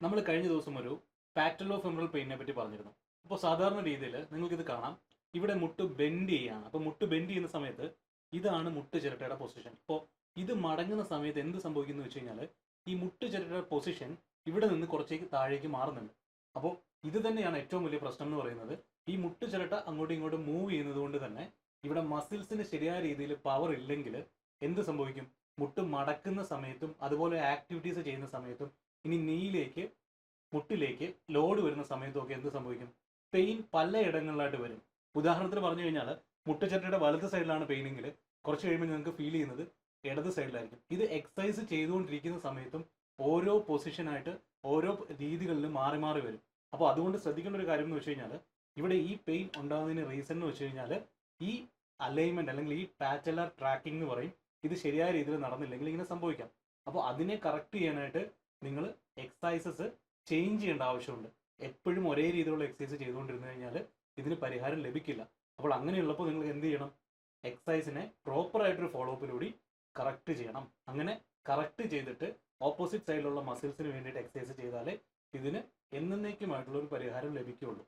നമ്മൾ കഴിഞ്ഞ ദിവസം ഒരു പാറ്റലോ ഫെമറൽ പെയിനെ പറ്റി പറഞ്ഞിരുന്നു. അപ്പോൾ സാധാരണ രീതിയിൽ നിങ്ങൾക്ക് ഇത് കാണാം. ഇവിടെ മുട്ട് ബെൻഡ് ചെയ്യാണ്. അപ്പോൾ മുട്ട് ബെൻഡ് ചെയ്യുന്ന സമയത്ത് ഇതാണ് മുട്ട് ചിരട്ടയുടെ പൊസിഷൻ ഇപ്പോൾ ഇത് മടങ്ങുന്ന സമയത്ത് എന്ത് സംഭവിക്കുന്നു വെച്ച് കഴിഞ്ഞാൽ ഈ മുട്ട് ചിരട്ടയുടെ പൊസിഷൻ ഇവിടെ നിന്ന് കുറച്ചേക്ക് താഴേക്ക് മാറുന്നുണ്ട്. അപ്പോൾ ഇത് തന്നെയാണ് ഏറ്റവും വലിയ പ്രശ്നം എന്ന് പറയുന്നത്. ഈ മുട്ട് ചിരട്ട അങ്ങോട്ടും ഇങ്ങോട്ടും മൂവ് ചെയ്യുന്നത് കൊണ്ട് തന്നെ ഇവിടെ മസിൽസിന് ശരിയായ രീതിയിൽ പവർ ഇല്ലെങ്കിൽ എന്ത് സംഭവിക്കും? മുട്ട് മടക്കുന്ന സമയത്തും അതുപോലെ ആക്ടിവിറ്റീസ് ചെയ്യുന്ന സമയത്തും ഇനി നീയിലേക്ക് മുട്ടിലേക്ക് ലോഡ് വരുന്ന സമയത്തൊക്കെ എന്ത് സംഭവിക്കും? പെയിൻ പലയിടങ്ങളിലായിട്ട് വരും. ഉദാഹരണത്തിന് പറഞ്ഞു കഴിഞ്ഞാൽ മുട്ടുചട്ടയുടെ വലത് സൈഡിലാണ് പെയിനെങ്കിൽ കുറച്ച് കഴിയുമ്പോൾ നിങ്ങൾക്ക് ഫീൽ ചെയ്യുന്നത് ഇടത് സൈഡിലായിരിക്കും. ഇത് എക്സസൈസ് ചെയ്തുകൊണ്ടിരിക്കുന്ന സമയത്തും ഓരോ പൊസിഷനായിട്ട് ഓരോ രീതികളിലും മാറി മാറി വരും. അപ്പോൾ അതുകൊണ്ട് ശ്രദ്ധിക്കേണ്ട ഒരു കാര്യം എന്ന് വെച്ച് കഴിഞ്ഞാൽ ഇവിടെ ഈ പെയിൻ ഉണ്ടാകുന്നതിന് റീസൺ എന്ന് വെച്ച് കഴിഞ്ഞാൽ ഈ അലൈൻമെന്റ് അല്ലെങ്കിൽ ഈ പാറ്റലർ ട്രാക്കിംഗ് എന്ന് പറയും. ഇത് ശരിയായ രീതിയിൽ നടന്നില്ലെങ്കിൽ ഇങ്ങനെ സംഭവിക്കാം. അപ്പോൾ അതിനെ കറക്റ്റ് ചെയ്യാനായിട്ട് നിങ്ങൾ എക്സസൈസസ് ചേഞ്ച് ചെയ്യേണ്ട ആവശ്യമുണ്ട്. എപ്പോഴും ഒരേ രീതിയിലുള്ള എക്സസൈസ് ചെയ്തുകൊണ്ടിരുന്നു കഴിഞ്ഞാൽ ഇതിന് പരിഹാരം ലഭിക്കില്ല. അപ്പോൾ അങ്ങനെയുള്ളപ്പോൾ നിങ്ങൾ എന്ത് ചെയ്യണം? എക്സസൈസിനെ പ്രോപ്പർ ആയിട്ടൊരു ഫോളോ അപ്പിലൂടെ കറക്റ്റ് ചെയ്യണം. അങ്ങനെ കറക്റ്റ് ചെയ്തിട്ട് ഓപ്പോസിറ്റ് സൈഡിലുള്ള മസിൽസിന് വേണ്ടിയിട്ട് എക്സസൈസ് ചെയ്താലേ ഇതിന് എന്നേക്കുമായിട്ടുള്ള ഒരു പരിഹാരം ലഭിക്കുകയുള്ളൂ.